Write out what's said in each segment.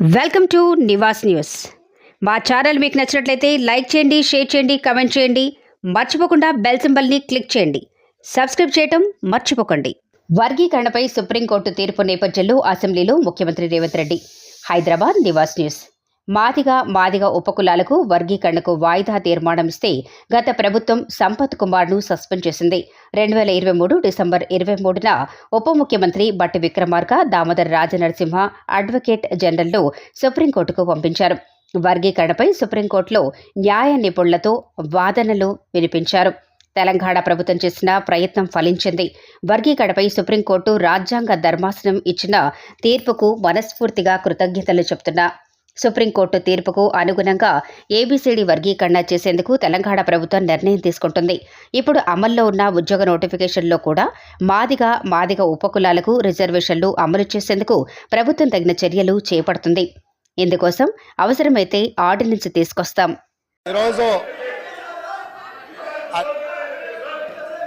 Welcome to Nivas news. మా channel మీకు నచ్చినట్లయితే లైక్ చేయండి షేర్ చేయండి కమెంట్ చేయండి. మర్చిపోకుండా బెల్ సింబల్ని క్లిక్ చేయండి. సబ్స్క్రైబ్ చేయటం మర్చిపోకండి. వర్గీకరణపై సుప్రీంకోర్టు తీర్పు నేపథ్యంలో అసెంబ్లీలో ముఖ్యమంత్రి రేవంత్ రెడ్డి. హైదరాబాద్ నివాస్ న్యూస్. మాదిగ మాదిగ ఉపకులాలకు వర్గీకరణకు వాయిదా తీర్మానం ఇస్తే గత ప్రభుత్వం సంపత్ కుమార్ను సస్పెండ్ చేసింది. రెండు వేల ఇరవై మూడు డిసెంబర్ ఇరవై మూడున ఉప ముఖ్యమంత్రి బట్టి విక్రమార్క దామోదర్ రాజనరసింహ అడ్వకేట్ జనరల్ను సుప్రీంకోర్టుకు పంపించారు. వర్గీకరణపై సుప్రీంకోర్టులో న్యాయ నిపుణులతో వాదనలు వినిపించారు. తెలంగాణ ప్రభుత్వం చేసిన ప్రయత్నం ఫలించింది. వర్గీకరణపై సుప్రీంకోర్టు రాజ్యాంగ ధర్మాసనం ఇచ్చిన తీర్పుకు మనస్ఫూర్తిగా కృతజ్ఞతలు చెబుతున్నా సుప్రీంకోర్టు తీర్పుకు అనుగుణంగా ఏబీసీడీ వర్గీకరణ చేసేందుకు తెలంగాణ ప్రభుత్వం నిర్ణయం తీసుకుంటుంది. ఇప్పుడు అమల్లో ఉన్న ఉద్యోగ నోటిఫికేషన్లో కూడా మాదిగ మాదిగ ఉపకులాలకు రిజర్వేషన్లు అమలు చేసేందుకు ప్రభుత్వం తగిన చర్యలు చేపడుతుంది. ఇందుకోసం అవసరమైతే ఆర్డినెన్స్ తీసుకొస్తాం. ఈరోజు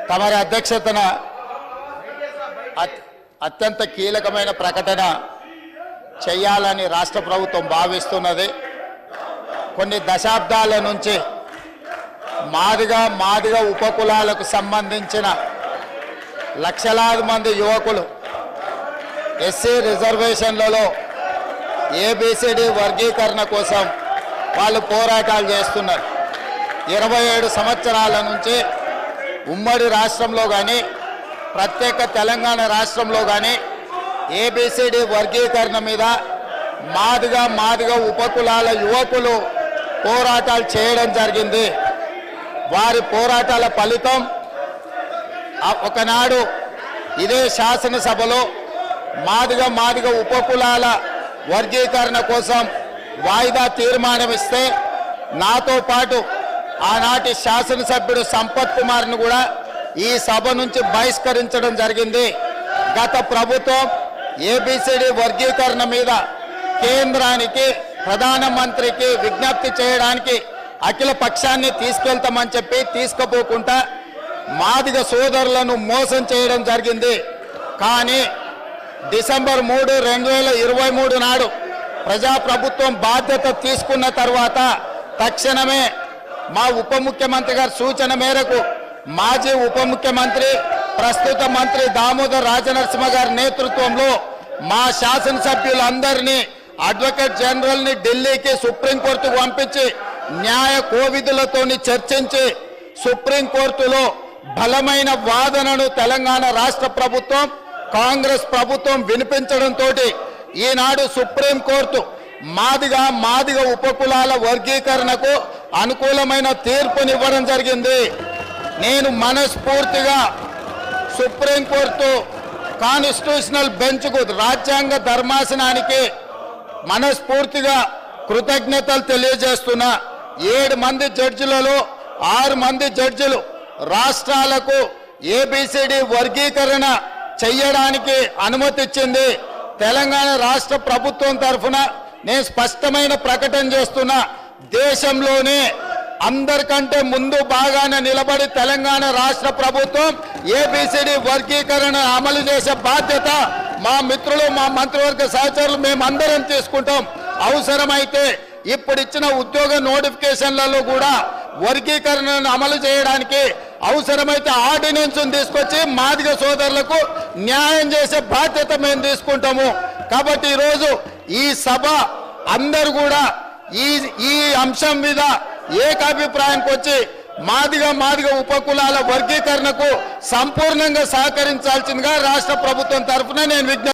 తమరి అధ్యక్షతన అత్యంత కీలకమైన ప్రకటన చేయాలని రాష్ట్ర ప్రభుత్వం భావిస్తున్నది. కొన్ని దశాబ్దాల నుంచి మాదిగా మాదిగా ఉపకులాలకు సంబంధించిన లక్షలాది మంది యువకులు ఎస్సీ రిజర్వేషన్లలో ఏబిసిడి వర్గీకరణ కోసం వాళ్ళు పోరాటాలు చేస్తున్నారు. ఇరవై ఏడు సంవత్సరాల నుంచి ఉమ్మడి రాష్ట్రంలో కానీ ప్రత్యేక తెలంగాణ రాష్ట్రంలో కానీ ఏబిసిడి వర్గీకరణ మీద మాదిగా మాదిగా ఉపకులాల యువకులు పోరాటాలు చేయడం జరిగింది. వారి పోరాటాల ఫలితం ఒకనాడు ఇదే శాసనసభలో మాదిగా మాదిగ ఉపకులాల వర్గీకరణ కోసం వాయిదా తీర్మానం ఇస్తే నాతో పాటు ఆనాటి శాసనసభ్యుడు సంపత్ కుమార్ను కూడా ఈ సభ నుంచి బహిష్కరించడం జరిగింది. గత ప్రభుత్వం ఏబిసిడి వర్గీకరణ మీద కేంద్రానికి ప్రధానమంత్రికి విజ్ఞప్తి చేయడానికి అఖిల పక్షాన్ని తీసుకెళ్తామని చెప్పి తీసుకుపోకుండా మాదిగ సోదరులను మోసం చేయడం జరిగింది. కానీ డిసెంబర్ మూడు రెండు వేల ఇరవై మూడు నాడు ప్రజాప్రభుత్వం బాధ్యత తీసుకున్న తర్వాత తక్షణమే మా ఉప ముఖ్యమంత్రి గారి సూచన మేరకు మాజీ ఉప ముఖ్యమంత్రి ప్రస్తుత మంత్రి దామోదర్ రాజనరసింహ గారి నేతృత్వంలో మా శాసనసభ్యులందరినీ అడ్వకేట్ జనరల్ని ఢిల్లీకి సుప్రీంకోర్టుకు పంపించి న్యాయ కోవిధులతోని చర్చించి సుప్రీంకోర్టులో బలమైన వాదనను తెలంగాణ రాష్ట్ర ప్రభుత్వం కాంగ్రెస్ ప్రభుత్వం వినిపించడంతో ఈనాడు సుప్రీంకోర్టు మాదిగా మాదిగ ఉపకులాల వర్గీకరణకు అనుకూలమైన తీర్పునివ్వడం జరిగింది. నేను మనస్ఫూర్తిగా సుప్రీంకోర్టు కాన్స్టిట్యూషనల్ బెంచ్కు రాజ్యాంగ ధర్మాసనానికి మనస్ఫూర్తిగా కృతజ్ఞతలు తెలియజేస్తున్నా ఏడు మంది జడ్జిలలో ఆరు మంది జడ్జిలు రాష్ట్రాలకు ఏబిసిడి వర్గీకరణ చెయ్యడానికి అనుమతిచ్చింది. తెలంగాణ రాష్ట్ర ప్రభుత్వం తరఫున నేను స్పష్టమైన ప్రకటన చేస్తున్నా దేశంలోనే అందరికంటే ముందు బాగానే నిలబడి తెలంగాణ రాష్ట్ర ప్రభుత్వం ఏబిసిడి వర్గీకరణ అమలు చేసే బాధ్యత మా మిత్రులు మా మంత్రివర్గ సహచరులు మేమందరం తీసుకుంటాం. అవసరమైతే ఇప్పుడు ఇచ్చిన ఉద్యోగ నోటిఫికేషన్లలో కూడా వర్గీకరణను అమలు చేయడానికి అవసరమైతే ఆర్డినెన్స్ తీసుకొచ్చి మాదిగ సోదరులకు న్యాయం చేసే బాధ్యత మేము తీసుకుంటాము. కాబట్టి ఈరోజు ఈ సభ అందరు కూడా ఈ ఈ అంశం మీద ఏకాభిప్రాయంకి వచ్చి మాదిగా మాదిగ ఉపకులాల వర్గీకరణకు సంపూర్ణంగా సహకరించాల్సిందిగా రాష్ట్ర ప్రభుత్వం తరఫున నేను విజ్ఞప్తి